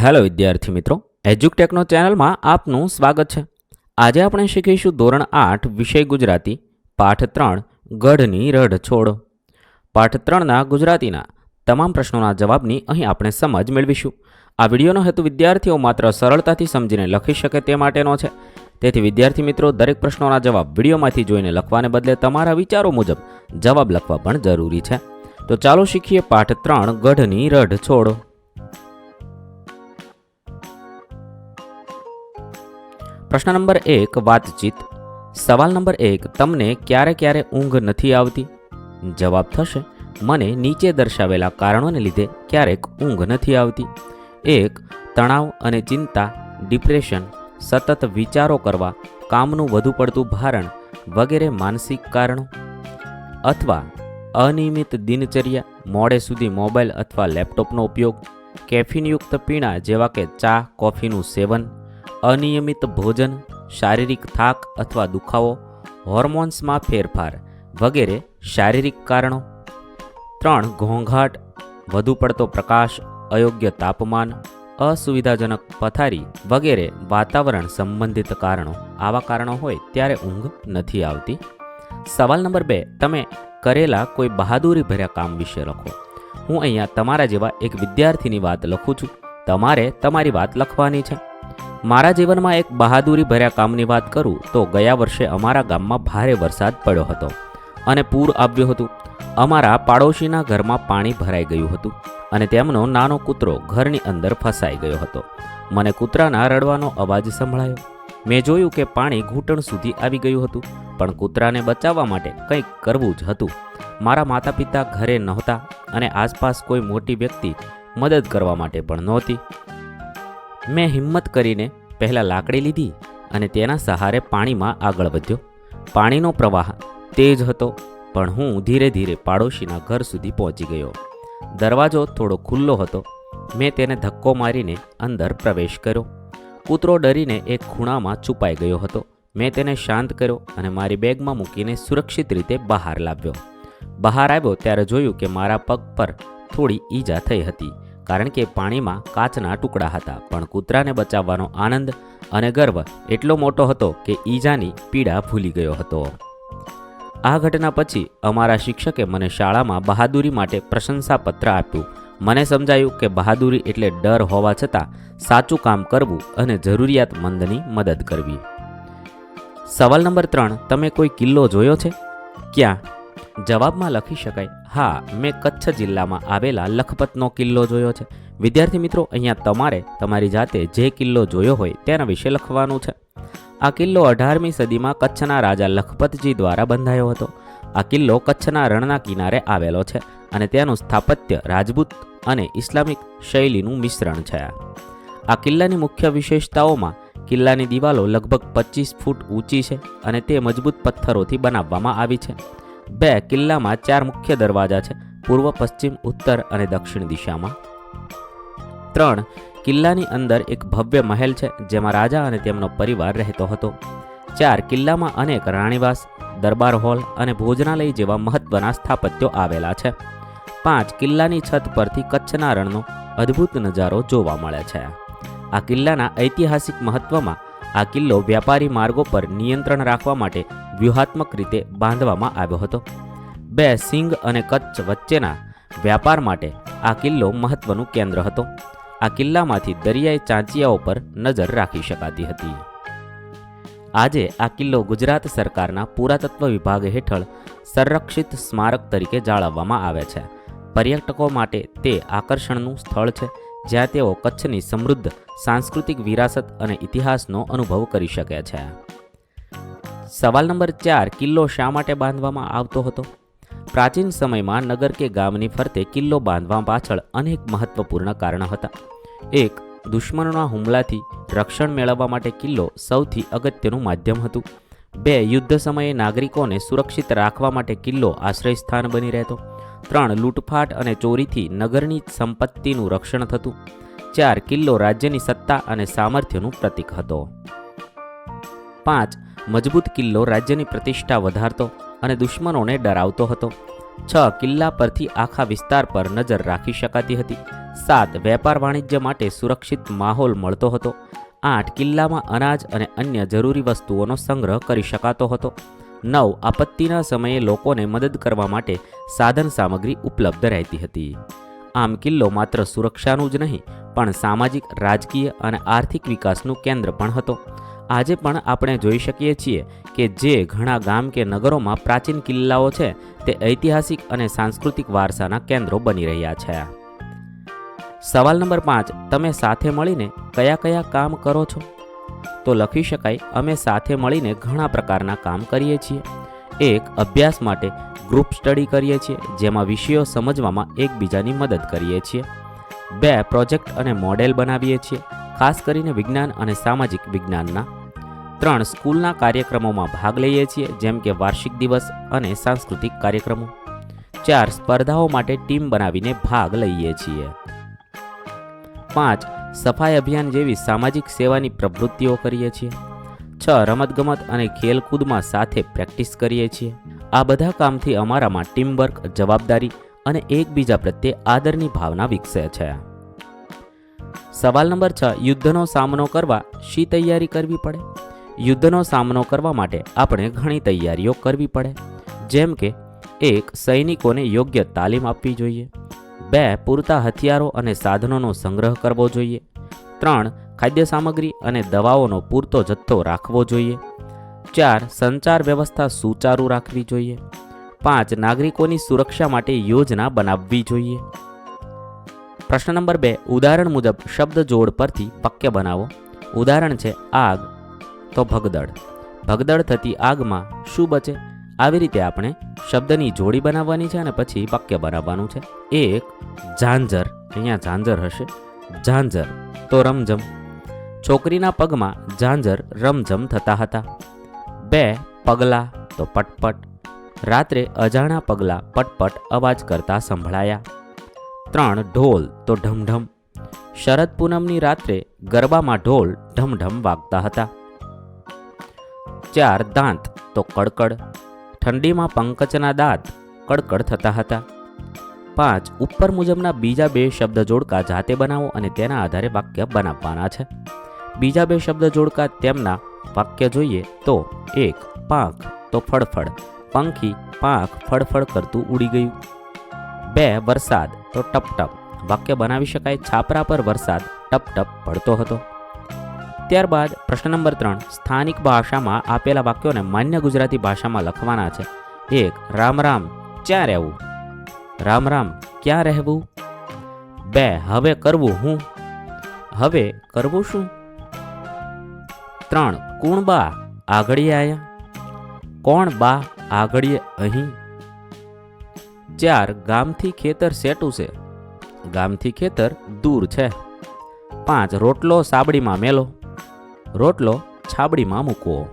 Hello વિદ્યાર્થી મિત્રો. એજ્યુકટેકનો ચેનલમાં આપનું સ્વાગત છે. આજે આપણે શીખીશું ધોરણ આઠ, વિષય ગુજરાતી, પાઠ ત્રણ, ગઢની રઢ છોડ પાઠ ત્રણના ગુજરાતીના તમામ પ્રશ્નોના જવાબની અહીં આપણે સમજ મેળવીશું. આ વિડીયોનો હેતુ વિદ્યાર્થીઓ માત્ર સરળતાથી સમજીને લખી શકે તે માટેનો છે. તેથી વિદ્યાર્થી મિત્રો, દરેક પ્રશ્નોના જવાબ વિડીયોમાંથી જોઈને લખવાને બદલે તમારા વિચારો મુજબ જવાબ લખવા પણ જરૂરી છે. તો ચાલો શીખીએ પાઠ ત્રણ, ગઢની રઢ છોડ પ્રશ્ન નંબર એક, વાતચીત. સવાલ નંબર એક, તમને ક્યારે ક્યારે ઊંઘ નથી આવતી? જવાબ થશે, મને નીચે દર્શાવેલા કારણોને લીધે ક્યારેક ઊંઘ નથી આવતી. એક, તણાવ અને ચિંતા, ડિપ્રેશન, સતત વિચારો કરવા, કામનું વધુ પડતું ભારણ વગેરે માનસિક કારણો. અથવા, અનિયમિત દિનચર્યા, મોડે સુધી મોબાઈલ અથવા લેપટોપનો ઉપયોગ, કેફીનયુક્ત પીણા જેવા કે ચા, કોફીનું સેવન અનિયમિત ભોજન, શારીરિક થાક અથવા દુખાવો, હોર્મોન્સમાં ફેરફાર વગેરે શારીરિક કારણો. ત્રણ, ઘોંઘાટ, વધુ પડતો પ્રકાશ, અયોગ્ય તાપમાન, અસુવિધાજનક પથારી વગેરે વાતાવરણ સંબંધિત કારણો. આવા કારણો હોય ત્યારે ઊંઘ નથી આવતી. સવાલ નંબર બે, તમે કરેલા કોઈ બહાદુરી ભર્યા કામ વિશે લખો. હું અહીંયા તમારા જેવા એક વિદ્યાર્થીની વાત લખું છું. તમારે તમારી વાત લખવાની છે. મારા જીવનમાં એક બહાદુરી ભર્યા કામની વાત કરું તો ગયા વર્ષે અમારા ગામમાં ભારે વરસાદ પડ્યો હતો અને પૂર આવ્યું હતું. અમારા પાડોશીના ઘરમાં પાણી ભરાઈ ગયું હતું અને તેમનો નાનો કૂતરો ઘરની અંદર ફસાઈ ગયો હતો. મને કૂતરાના રડવાનો અવાજ સંભળાયો. મેં જોયું કે પાણી ઘૂંટણ સુધી આવી ગયું હતું, પણ કૂતરાને બચાવવા માટે કંઈક કરવું જ હતું. મારા માતા પિતા ઘરે નહોતા અને આસપાસ કોઈ મોટી વ્યક્તિ મદદ કરવા માટે પણ નહોતી. મેં હિંમત કરીને પહેલાં લાકડી લીધી અને તેના સહારે પાણીમાં આગળ વધ્યો. પાણીનો પ્રવાહ તેજ હતો, પણ હું ધીરે ધીરે પાડોશીના ઘર સુધી પહોંચી ગયો. દરવાજો થોડો ખુલ્લો હતો. મેં તેને ધક્કો મારીને અંદર પ્રવેશ કર્યો. કૂતરો ડરીને એક ખૂણામાં છુપાઈ ગયો હતો. મેં તેને શાંત કર્યો અને મારી બેગમાં મૂકીને સુરક્ષિત રીતે બહાર લાવ્યો. બહાર આવ્યો ત્યારે જોયું કે મારા પગ પર થોડી ઈજા થઈ હતી. કારણ કે પાણીમાં કાચના ટુકડા હતા, પણ કૂતરાને બચાવવાનો આનંદ અને ગર્વ એટલો મોટો હતો કે ઈજાની પીડા ભૂલી ગયો હતો. આ ઘટના પછી અમારા શિક્ષકે મને શાળામાં બહાદુરી માટે પ્રશંસાપત્ર આપ્યું. મને સમજાયું કે બહાદુરી એટલે ડર હોવા છતાં સાચું કામ કરવું અને જરૂરિયાતમંદની મદદ કરવી. સવાલ નંબર ત્રણ, તમે કોઈ કિલ્લો જોયો છે? ક્યાં? જવાબમાં લખી શકાય, હા, મેં કચ્છ જિલ્લામાં આવેલા લખપતનો કિલ્લો જોયો છે. વિદ્યાર્થી મિત્રો, અહીંયા તમારે તમારી જાતે જે કિલ્લો જોયો હોય તેના વિશે લખવાનું છે. આ કિલ્લો અઢારમી સદીમાં કચ્છના રાજા લખપતજી દ્વારા બંધાયો હતો. આ કિલ્લો કચ્છના રણના કિનારે આવેલો છે અને તેનું સ્થાપત્ય રાજપૂત અને ઇસ્લામિક શૈલીનું મિશ્રણ છે. આ કિલ્લાની મુખ્ય વિશેષતાઓમાં કિલ્લાની દિવાલો લગભગ પચીસ ફૂટ ઊંચી છે અને તે મજબૂત પથ્થરોથી બનાવવામાં આવી છે. બે કિલ્લામાં ચાર મુખ્ય દરવાજા છે, પૂર્વ, પશ્ચિમ, ઉત્તર અને દક્ષિણ દિશામાં. ત્રણ, કિલ્લાની અંદર એક ભવ્ય મહેલ છે, જેમાં રાજા અને તેમનો પરિવાર રહેતો હતો. ચાર, કિલ્લામાં અનેક રાણીવાસ, દરબાર હોલ અને ભોજનાલય જેવા મહત્વના સ્થાપત્યો આવેલા છે. પાંચ, કિલ્લાની છત પરથી કચ્છના રણનો અદ્ભુત નજારો જોવા મળે છે. આ કિલ્લાના ઐતિહાસિક મહત્વમાં આ કિલ્લો વ્યાપારી માર્ગો પર નિયંત્રણ રાખવા માટે વ્યૂહાત્મક રીતે બાંધવામાં આવ્યો હતો. બે સિંગ અને કચ્છ વચ્ચેના વ્યાપાર માટે આ કિલ્લો મહત્વનું કેન્દ્ર હતો. આ કિલ્લામાંથી દરિયાઈ ચાંચિયાઓ પર નજર રાખી શકાતી હતી. આજે આ કિલ્લો ગુજરાત સરકારના પુરાતત્વ વિભાગ હેઠળ સંરક્ષિત સ્મારક તરીકે જાળવવામાં આવે છે. પર્યટકો માટે તે આકર્ષણનું સ્થળ છે, જ્યાં તેઓ કચ્છની સમૃદ્ધ, સાંસ્કૃતિક વિરાસત અને ઇતિહાસનો અનુભવ કરી શકે છે. સવાલ નંબર ચાર, કિલ્લો શા માટે બાંધવામાં આવતો હતો? પ્રાચીન સમયમાં નગર કે ગામની ફરતે કિલ્લો બાંધવા પાછળ અનેક મહત્વપૂર્ણ કારણો હતા. એક, દુશ્મનોના હુમલાથી રક્ષણ મેળવવા માટે કિલ્લો સૌથી અગત્યનું માધ્યમ હતું. બે, યુદ્ધ સમયે નાગરિકોને સુરક્ષિત રાખવા માટે કિલ્લો આશ્રય સ્થાન બની રહેતો. ત્રણ, લૂંટફાટ અને ચોરીથી નગરની સંપત્તિનું રક્ષણ થતું. ચાર, કિલ્લો રાજ્યની સત્તા અને સામર્થ્યનું પ્રતીક હતો. પાંચ મજબૂત કિલ્લો રાજ્યની પ્રતિષ્ઠા વધારતો અને દુશ્મનોને ડરાવતો હતો. છ કિલ્લા પરથી આખા વિસ્તાર પર નજર રાખી શકાતી હતી. સાત વેપાર વાણિજ્ય માટે સુરક્ષિત માહોલ મળતો હતો. આઠ કિલ્લામાં અનાજ અને અન્ય જરૂરી વસ્તુઓનો સંગ્રહ કરી શકાતો હતો. નવ આપત્તિના સમયે લોકોને મદદ કરવા માટે સાધન સામગ્રી ઉપલબ્ધ રહેતી હતી. આમ કિલ્લો માત્ર સુરક્ષાનું જ નહીં, પણ સામાજિક, રાજકીય અને આર્થિક વિકાસનું કેન્દ્ર પણ હતો. આજે પણ આપણે જોઈ શકીએ છીએ કે જે ઘણા ગામ કે નગરોમાં પ્રાચીન કિલ્લાઓ છે, તે ઐતિહાસિક અને સાંસ્કૃતિક વારસાના કેન્દ્રો બની રહ્યા છે. સવાલ નંબર પાંચ, તમે સાથે મળીને કયા કયા કામ કરો છો? તો લખી શકાય, અમે સાથે મળીને ઘણા પ્રકારના કામ કરીએ છીએ. એક, અભ્યાસ માટે ગ્રુપ સ્ટડી કરીએ છીએ, જેમાં વિષયો સમજવામાં એકબીજાની મદદ કરીએ છીએ. બે, પ્રોજેક્ટ અને મોડેલ બનાવીએ છીએ, ખાસ કરીને વિજ્ઞાન અને સામાજિક વિજ્ઞાનના. ત્રણ સ્કૂલના કાર્યક્રમોમાં ભાગ લઈએ છીએ, જેમ કે વાર્ષિક દિવસ અને સાંસ્કૃતિક કાર્યક્રમો. ચાર સ્પર્ધાઓ માટે ટીમ બનાવીને ભાગ લઈએ છીએ. પાંચ, સફાઈ અભિયાન જેવી સામાજિક સેવાની પ્રવૃત્તિઓ કરીએ છીએ. છ, રમતગમત અને ખેલકૂદમાં સાથે પ્રેક્ટિસ કરીએ છીએ. આ બધા કામથી અમારામાં ટીમવર્ક, જવાબદારી અને એકબીજા પ્રત્યે આદરની ભાવના વિકસે છે. સવાલ નંબર છ, યુદ્ધનો સામનો કરવા શી તૈયારી કરવી પડે? યુદ્ધનો સામનો કરવા માટે આપણે ઘણી તૈયારીઓ કરવી પડે. જેમ કે, એક, સૈનિકોને યોગ્ય તાલીમ આપવી જોઈએ. બે, પૂરતા હથિયારો અને સાધનોનો સંગ્રહ કરવો જોઈએ. ત્રણ, ખાદ્ય સામગ્રી અને દવાઓનો પૂરતો જથ્થો રાખવો જોઈએ. ચાર, સંચાર વ્યવસ્થા સુચારુ રાખવી જોઈએ. પાંચ, નાગરિકોની સુરક્ષા માટે યોજના બનાવવી જોઈએ. પ્રશ્ન નંબર બે, ઉદાહરણ મુજબ શબ્દ જોડ પરથી પક્ય બનાવો. ઉદાહરણ છે આગ. તો ભગદડ. ભગદડ થતી આગમાં શું બચે? આવી રીતે આપણે શબ્દની જોડી બનાવવાની છે અને પછી વાક્ય બનાવવાનું છે. એક, ઝાંઝર. અહીંયા ઝાંઝર હશે. ઝાંઝર, તો રમઝમ. છોકરીના પગમાં ઝાંઝર રમઝમ થતા હતા. બે, પગલા, તો પટપટ. રાત્રે અજાણા પગલા પટપટ અવાજ કરતા સંભળાયા. ત્રણ, ઢોલ, તો ઢમઢમ. શરદ પૂનમની રાત્રે ગરબામાં ઢોલ ઢમઢમ વાગતા હતા. ચાર દાંત તો કડકડ. ઠંડીમાં પંકજના દાંત કડકડ થતા હતા. પાંચ, ઉપર મુજબના બીજા બે શબ્દ જોડકા જાતે બનાવો અને તેના આધારે વાક્ય બનાવવાના છે. બીજા બે શબ્દ જોડકા તેમના વાક્ય જોઈએ તો એક, પાંખ તો ફળફળ. પંખી પાંખ ફળફળ કરતું ઉડી ગયું. બે, વરસાદ તો ટપ ટપ વાક્ય બનાવી શકાય છાપરા પર વરસાદ ટપ ટપ પડતો હતો. ત્યારબાદ પ્રશ્ન નંબર ત્રણ, સ્થાનિક ભાષામાં આપેલા વાક્યોને માન્ય ગુજરાતી ભાષામાં લખવાના છે. એક, રામ રામ, ક્યાં રહેવું? રામ રામ, ક્યાં રહેવું? બે, હવે કરવું હું? હવે કરવું શું? ત્રણ, કોણ બા આગળીએ આયા? કોણ બા આગળીએ અહીં? ચાર, ગામથી ખેતર સેટું છે. ગામથી ખેતર દૂર છે. પાંચ, રોટલો સાબડીમાં મેલો. રોટલો છાબડીમાં મૂકવો.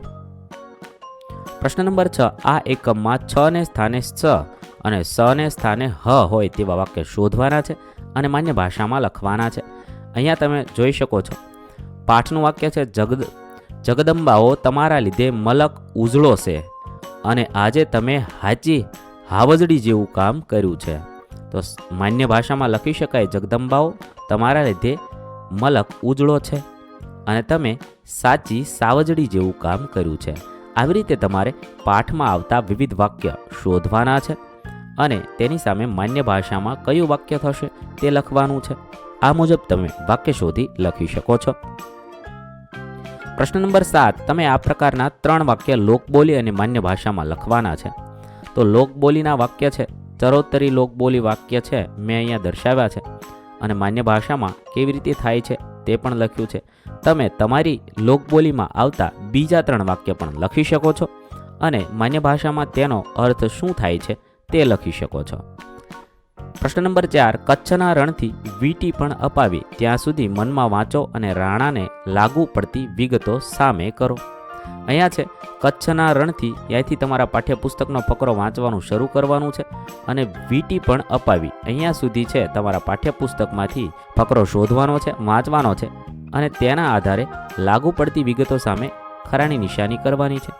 પ્રશ્ન નંબર છ, આ એકમમાં છ ને સ્થાને સ અને સ ને સ્થાને હ હોય તેવા વાક્ય શોધવાના છે અને માન્ય ભાષામાં લખવાના છે. અહીંયા તમે જોઈ શકો છો. પાઠનું વાક્ય છે, જગદ, જગદંબાઓ તમારા લીધે મલક ઉજળો છે અને આજે તમે હાચી હાવજડી જેવું કામ કર્યું છે. તો માન્ય ભાષામાં લખી શકાય, જગદંબાઓ તમારા લીધે મલક ઉજળો છે. અને તમે સાચી સાવજડી જેવું કામ કર્યું છે. આવી રીતે તમારે પાઠમાં આવતા વિવિધ વાક્ય શોધવાના છે અને તેની સામે માન્ય ભાષામાં કયું વાક્ય થશે તે લખવાનું છે. આ મુજબ તમે વાક્ય શોધી લખી શકો છો. પ્રશ્ન નંબર સાત, તમે આ પ્રકારના ત્રણ વાક્ય લોકબોલી અને માન્ય ભાષામાં લખવાના છે. તો લોકબોલીના વાક્ય છે, ચરોતરી લોકબોલી વાક્ય છે, મેં અહીંયા દર્શાવ્યા છે. અને માન્ય ભાષામાં કેવી રીતે થાય છે તે પણ લખ્યું છે. તમે તમારી લોકબોલીમાં આવતા બીજા ત્રણ વાક્ય પણ લખી શકો છો અને માન્ય ભાષામાં તેનો અર્થ શું થાય છે તે લખી શકો છો. પ્રશ્ન નંબર ચાર, કચ્છના રણથી વીટી પણ અપાવી, ત્યાં સુધી મનમાં વાંચો અને રાણાને લાગુ પડતી વિગતો સામે કરો. અહીંયા છે. કચ્છના રણથી ત્યાંથી તમારા પાઠ્યપુસ્તકનો ફકરો વાંચવાનું શરૂ કરવાનું છે અને વીટી પણ અપાવી. અહીંયા સુધી છે તમારા પાઠ્યપુસ્તકમાંથી ફકરો શોધવાનો છે, વાંચવાનો છે અને તેના આધારે લાગુ પડતી વિગતો સામે ખરાની નિશાની કરવાની છે.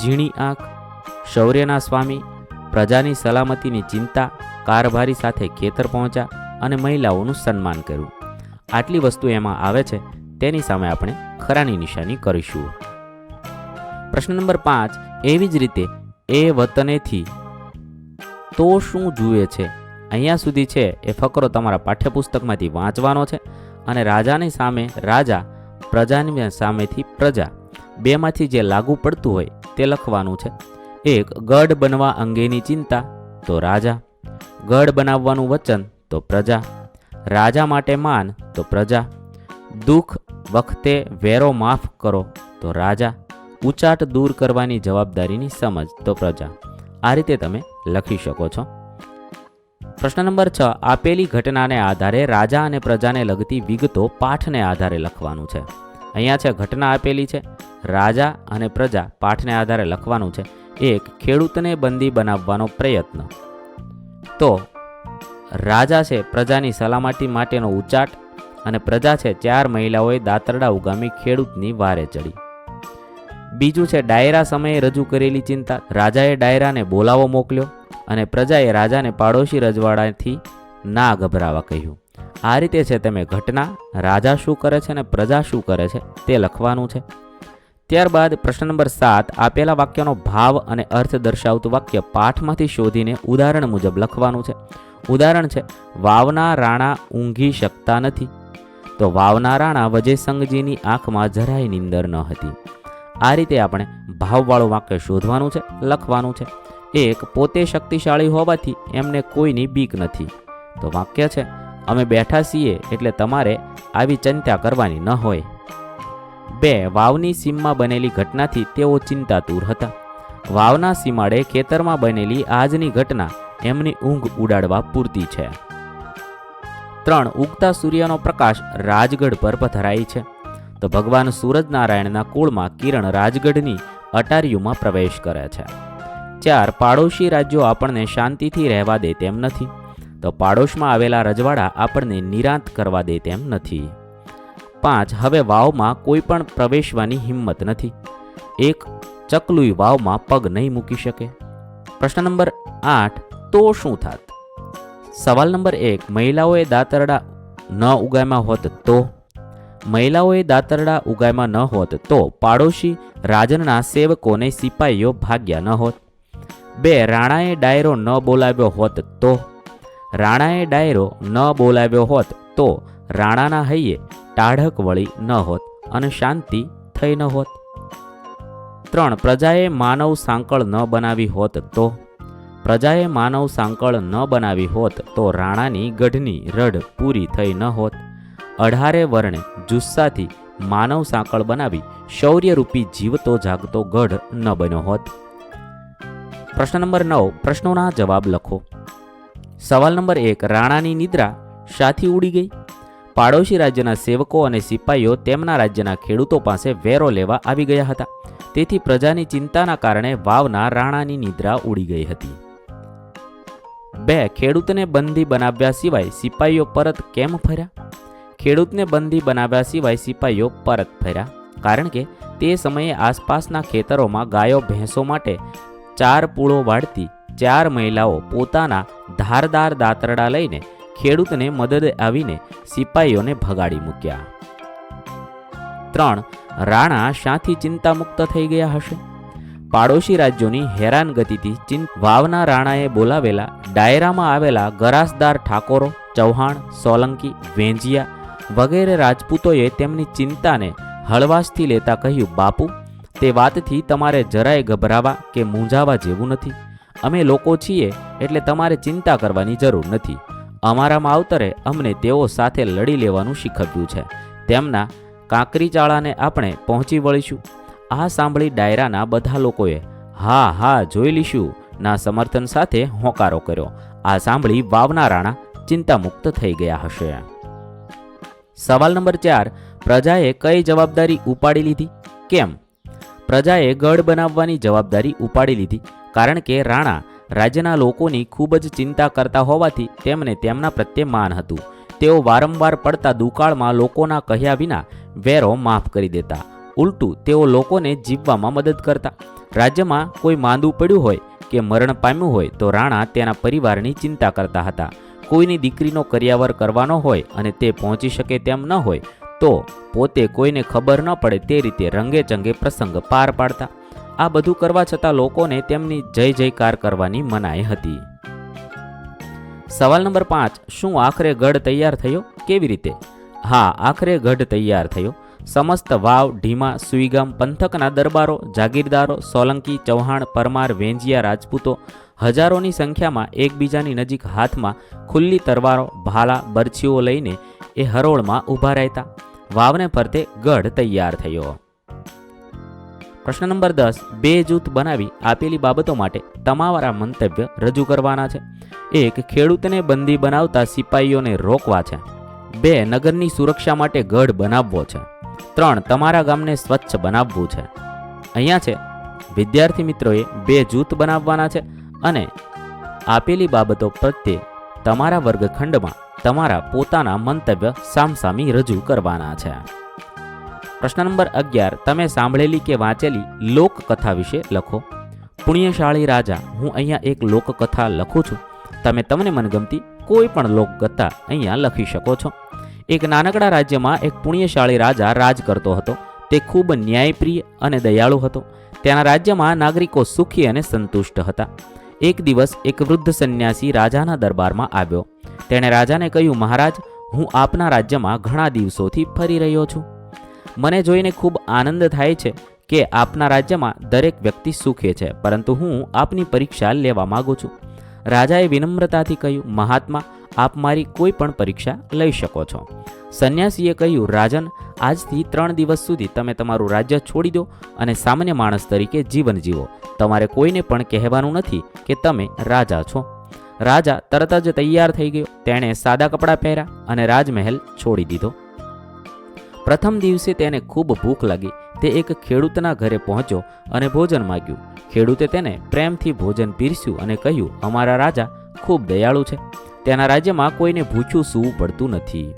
ઝીણી આંખ, શૌર્યના સ્વામી, પ્રજાની સલામતીની ચિંતા, કારભારી સાથે ખેતર પહોંચ્યા અને મહિલાઓનું સન્માન કર્યું. આટલી વસ્તુ એમાં આવે છે, તેની સામે આપણે ખરાની નિશાની કરીશું. પ્રશ્ન નંબર પાંચ, એવી જ રીતે એ વતનેથી તો શું જુએ છે? અહીંયા સુધી છે એ ફકરો તમારા પાઠ્યપુસ્તકમાંથી વાંચવાનો છે અને રાજાની સામે રાજા, પ્રજાની સામેથી પ્રજા. બેમાંથી જે લાગુ પડતું હોય તે લખવાનું છે. એક, ગઢ બનવા અંગેની ચિંતા, તો રાજા. ગઢ બનાવવાનું વચન, તો પ્રજા. રાજા માટે માન, તો પ્રજા. દુઃખ વખતે વેરો માફ કરો, તો રાજા. ઉચાટ દૂર કરવાની જવાબદારીની સમજ. તો પ્રજા, આ રીતે તમે લખી શકો છો. પ્રશ્ન નંબર છ. આપેલી ઘટનાને આધારે રાજા અને પ્રજાને લગતી વિગતો પાઠને આધારે લખવાનું છે. અહીંયા છે, ઘટના આપેલી છે, રાજા અને પ્રજા પાઠને આધારે લખવાનું છે. એક, ખેડૂતને બંદી બનાવવાનો પ્રયત્ન. તો, રાજા છે, પ્રજાની સલામતી માટેનો ઉચાટ અને પ્રજા છે, ચાર મહિલાઓએ દાતરડા ઉગામી ખેડૂતની વારે ચડી. બીજું છે, ડાયરા સમયે રજૂ કરેલી ચિંતા. રાજાએ ડાયરાને બોલાવો મોકલ્યો અને પ્રજાએ રાજાને પાડોશી રજવાડાથી ના ગભરાવા કહ્યું. આ રીતે છે તમે ઘટના, રાજા શું કરે છે અને પ્રજા શું કરે છે તે લખવાનું છે. ત્યારબાદ પ્રશ્ન નંબર સાત, આપેલા વાક્યનો ભાવ અને અર્થ દર્શાવતું વાક્ય પાઠમાંથી શોધીને ઉદાહરણ મુજબ લખવાનું છે. ઉદાહરણ છે, વાવના રાણા ઊંઘી શકતા નથી. તો વાવના રાણા વજયસંગજીની આંખમાં જરાય નીંદર ન હતી. આ રીતે આપણે ભાવવાળું વાક્ય શોધવાનું છે, લખવાનું છે. એક પોતે શક્તિશાળી હોવાથી એમને કોઈની બીક નથી. તો વાક્ય છે, અમે બેઠા છીએ એટલે તમારે આવી ચિંતા કરવાની ન હોય. બે, વાવની સીમમાં બનેલી ઘટનાથી તેઓ ચિંતાતુર હતા. વાવના સીમાડે ખેતરમાં બનેલી આજની ઘટના એમની ઊંઘ ઉડાડવા પૂરતી છે. ત્રણ, ઉગતા સૂર્યનો પ્રકાશ રાજગઢ પર પથરાય છે. તો ભગવાન સૂરજનારાયણના કુળમાં કિરણ રાજગઢની અટારીયુમાં પ્રવેશ કરે છે. ચાર પાડોશી રાજ્યો આપણને શાંતિથી રહેવા દે તેમ નથી. તો પાડોશમાં આવેલા રજવાડા આપણને નિરાંત કરવા દે તેમ નથી. પાંચ, હવે વાવમાં કોઈ પણ પ્રવેશવાની હિંમત નથી. એક, ચકલુઈ વાવમાં પગ નહીં મૂકી શકે. પ્રશ્ન નંબર આઠ, તો શું થાત? સવાલ નંબર એક, મહિલાઓએ દાતરડા ન ઉગામ્યા હોત તો? મહિલાઓએ દાતરડા ઉગામ્યા ન હોત તો પાડોશી રાજનના સેવકોને સિપાહીઓ ભાગ્યા ન હોત. બે, રાણાએ ડાયરો ન બોલાવ્યો હોત તો? રાણાએ ડાયરો ન બોલાવ્યો હોત તો રાણાના હૈયે ટાઢક વળી ન હોત અને શાંતિ થઈ ન હોત. ત્રણ, પ્રજાએ માનવ સાંકળ ન બનાવી હોત તો? પ્રજાએ માનવ સાંકળ ન બનાવી હોત તો રાણાની ગઢની રઢ પૂરી થઈ ન હોત. અઢારે વર્ણે જુસ્સાથી માનવ સાંકળ બનાવી શૌર્યરૂપી જીવતો જાગતો ગઢ ન બન્યો હોત. પ્રશ્ન નંબર નવ, પ્રશ્નોના જવાબ લખો. સવાલ નંબર એક, રાણાની નિદ્રા શાથી ઉડી ગઈ? પાડોશી રાજ્યના સેવકો અને સિપાહીઓ તેમના રાજ્યના ખેડૂતો પાસે વેરો લેવા આવી ગયા હતા. તેથી પ્રજાની ચિંતાના કારણે વાવના રાણાની નિદ્રા ઉડી ગઈ હતી. બે, ખેડૂતને બંદી બનાવ્યા સિવાય સિપાહીઓ પરત કેમ ફર્યા? ખેડૂતને બંદી બનાવ્યા સિવાય સિપાહીઓ પરત ફર્યા. કારણ કે તે સમયે આસપાસના ખેતરોમાં ગાયો, ભેંસો માટે ચાર પૂળો વાળતી ચાર મહિલાઓ પોતાના ધારદાર દાંતરડા લઈને ખેડૂતને મદદ આવીને સિપાહીઓને ભગાડી મૂક્યા. ત્રણ, રાણા શાથી ચિંતામુક્ત થઈ ગયા હશે. પાડોશી રાજ્યોની હેરાનગતિથી ચિંત વાવના રાણાએ બોલાવેલા ડાયરામાં આવેલા ગરાસદાર ઠાકોરો, ચૌહાણ, સોલંકી, વેંજિયા વગેરે રાજપૂતોએ તેમની ચિંતાને હળવાશથી લેતા કહ્યું, બાપુ, તે વાતથી તમારે જરાય ગભરાવા કે મૂંઝાવા જેવું નથી. અમે લોકો છીએ એટલે તમારે ચિંતા કરવાની જરૂર નથી. અમારા માવતરે અમને તેઓ સાથે લડી લેવાનું શીખવ્યું છે. તેમના કાંકરી ચાળાને આપણે પહોંચી વળીશું. આ સાંભળી ડાયરાના બધા લોકોએ, હા હા, જોઈ લીશું, ના સમર્થન સાથે હોંકારો કર્યો. આ સાંભળી વાવના રાણા ચિંતામુક્ત થઈ ગયા હશે. સવાલ નંબર ચાર, પ્રજાએ કઈ જવાબદારી ઉપાડી લીધી? કેમ? પ્રજાએ ગઢ બનાવવાની જવાબદારી ઉપાડી લીધી, કારણ કે રાણા રાજ્યના લોકોની ખૂબ જ ચિંતા કરતા હોવાથી તેમને તેમના પ્રત્યે માન હતું. તેઓ વારંવાર પડતા દુકાળમાં લોકોના કહ્યા વિના વેરો માફ કરી દેતા. ઉલટું, તેઓ લોકોને જીવવામાં મદદ કરતા. રાજ્યમાં કોઈ માંદું પડ્યું હોય કે મરણ પામ્યું હોય તો રાણા તેના પરિવારની ચિંતા કરતા હતા. કોઈની દીકરીનો કર્યાવર કરવાનો હોય અને તે પહોંચી શકે તેમ ન હોય, તો પોતે કોઈને ખબર ન પડે તે રીતે રંગે ચંગે પ્રસંગ પાર પાડતા. આ બધું કરવા છતાં લોકોને તેમની જય જયકાર કરવાની મનાઈ હતી. સવાલ નંબર પાંચ, શું આખરે ગઢ તૈયાર થયો? કેવી રીતે? હા, આખરે ગઢ તૈયાર થયો. સમસ્ત વાવ, ઢીમા, સુઈગામ, પંથકના દરબારો, જાગીરદારો, સોલંકી, ચૌહાણ, પરમાર, વેંજિયા રાજપૂતો હજારોની સંખ્યામાં એકબીજાની નજીક હાથમાં ખુલ્લી તરવારો ભાલા, બરછીઓ લઈને એ હરોળમાં ઊભા રહેતા. વાવને ફરતે ગઢ તૈયાર થયો. પ્રશ્ન નંબર દસ, બે જૂથ બનાવી આપેલી બાબતો માટે તમારા મંતવ્ય રજૂ કરવાના છે. એક, ખેડૂતને બંદી બનાવતા સિપાઈઓને રોકવા છે. બે, નગરની સુરક્ષા માટે ગઢ બનાવવો છે. ત્રણ, તમારા ગામને સ્વચ્છ બનાવવું છે. અહીંયા છે, વિદ્યાર્થી મિત્રોએ બે જૂથ બનાવવાના છે. અને આપેલી બાબતો પ્રત્યે તમારા વર્ગખંડમાં તમારા પોતાના મંતવ્ય સામસામી રજૂ કરવાના છે. પ્રશ્ન નંબર અગિયાર, તમે સાંભળેલી કે વાંચેલી લોકકથા વિશે લખો. પુણ્યશાળી રાજા, હું અહીંયા એક લોકકથા લખું છું. તમે તમને મનગમતી કોઈ પણ લોકકથા અહીંયા લખી શકો છો. એક નાનકડા રાજ્યમાં એક પુણ્યશાળી રાજા રાજ કરતો હતો. તે ખૂબ ન્યાયપ્રિય અને દયાળુ હતો. તેના રાજ્યમાં નાગરિકો સુખી અને સંતુષ્ટ હતા. એક દિવસ એક વૃદ્ધ સંન્યાસી રાજાના દરબારમાં આવ્યો. તેણે રાજાને કહ્યું, મહારાજ, હું આપના રાજ્યમાં ઘણા દિવસોથી ફરી રહ્યો છું. મને જોઈને ખૂબ આનંદ થાય છે કે આપના રાજ્યમાં દરેક વ્યક્તિ સુખે છે, પરંતુ હું આપની પરીક્ષા લેવા માગું છું. રાજાએ વિનમ્રતાથી કહ્યું, મહાત્મા આપ મારી કોઈ પણ પરીક્ષા લઈ શકો છો. સંન્યાસીએ કહ્યું, રાજન, આજથી ત્રણ દિવસ સુધી તમે તમારું રાજ્ય છોડી દો અને સામાન્ય માણસ તરીકે જીવન જીવો. તમારે કોઈને પણ કહેવાનું નથી કે તમે રાજા છો. રાજા તરત જ તૈયાર થઈ ગયો. તેણે સાદા કપડાં પહેર્યા અને રાજમહેલ છોડી દીધો. પ્રથમ દિવસે તેને ખૂબ ભૂખ લાગી. તે એક ખેડૂતના ઘરે પહોંચ્યો અને ભોજન માગ્યું. ખેડૂતે તેને પ્રેમથી ભોજન પીરસ્યું અને કહ્યું, અમારા રાજા ખૂબ દયાળુ છે. તેના રાજ્યમાં કોઈને ભૂખ્યું સૂવું પડતું નથી.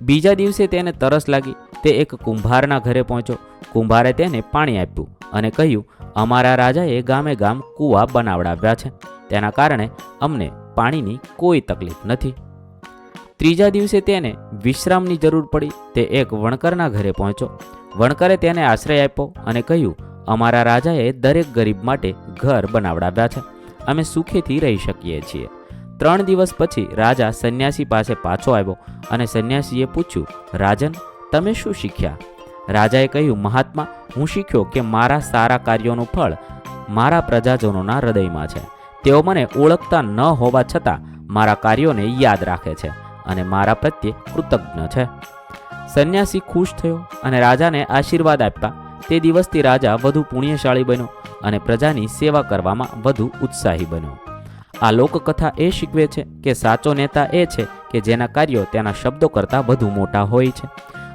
બીજા દિવસે તેને તરસ લાગી. તે એક કુંભારના ઘરે પહોંચ્યો. કુંભારે તેને પાણી આપ્યું અને કહ્યું, અમારા રાજાએ ગામે ગામ કૂવા બનાવડાવ્યા છે. તેના કારણે અમને પાણીની કોઈ તકલીફ નથી. ત્રીજા દિવસે તેને વિશ્રામની જરૂર પડી. તે એક વણકરના ઘરે પહોંચ્યો. વણકરે તેને આશ્રય આપ્યો અને કહ્યું, અમારા રાજાએ દરેક ગરીબ માટે ઘર બનાવડાવ્યા છે. અમે સુખેથી રહી શકીએ છીએ. ત્રણ દિવસ પછી રાજા સંન્યાસી પાસે પાછો આવ્યો અને સંન્યાસીએ પૂછ્યું, રાજન, તમે શું શીખ્યા? રાજાએ કહ્યું, મહાત્મા, હું શીખ્યો કે મારા સારા કાર્યોનું ફળ મારા પ્રજાજનોના હૃદયમાં છે. તેઓ મને ઓળખતા ન હોવા છતાં મારા કાર્યોને યાદ રાખે છે અને મારા પ્રત્યે કૃતજ્ઞ છે. સંન્યાસી ખુશ થયો અને રાજાને આશીર્વાદ આપતા તે દિવસથી રાજા વધુ પુણ્યશાળી બન્યો અને પ્રજાની સેવા કરવામાં વધુ ઉત્સાહી બન્યો. આ લોકકથા એ શીખવે છે કે સાચો નેતા એ છે કે જેના કાર્યો તેના શબ્દો કરતાં વધુ મોટા હોય છે.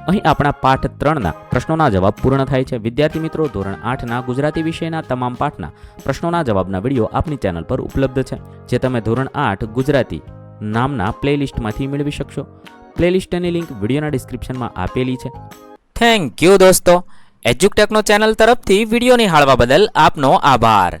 અહીં આપણા પાઠ ત્રણના પ્રશ્નોના જવાબ પૂર્ણ થાય છે. વિદ્યાર્થી મિત્રો, ધોરણ આઠના ગુજરાતી વિષયના તમામ પાઠના પ્રશ્નોના જવાબના વીડિયો આપની ચેનલ પર ઉપલબ્ધ છે, જે તમે ધોરણ આઠ ગુજરાતી નામના પ્લેલિસ્ટમાંથી મેળવી શકશો. પ્લેલિસ્ટની લિંક વિડીયોના ડિસ્ક્રિપ્શનમાં આપેલી છે. થેન્ક યુ દોસ્તો. એજ્યુકટેકનો ચેનલ તરફથી વીડિયો નિહાળવા બદલ આપનો આભાર.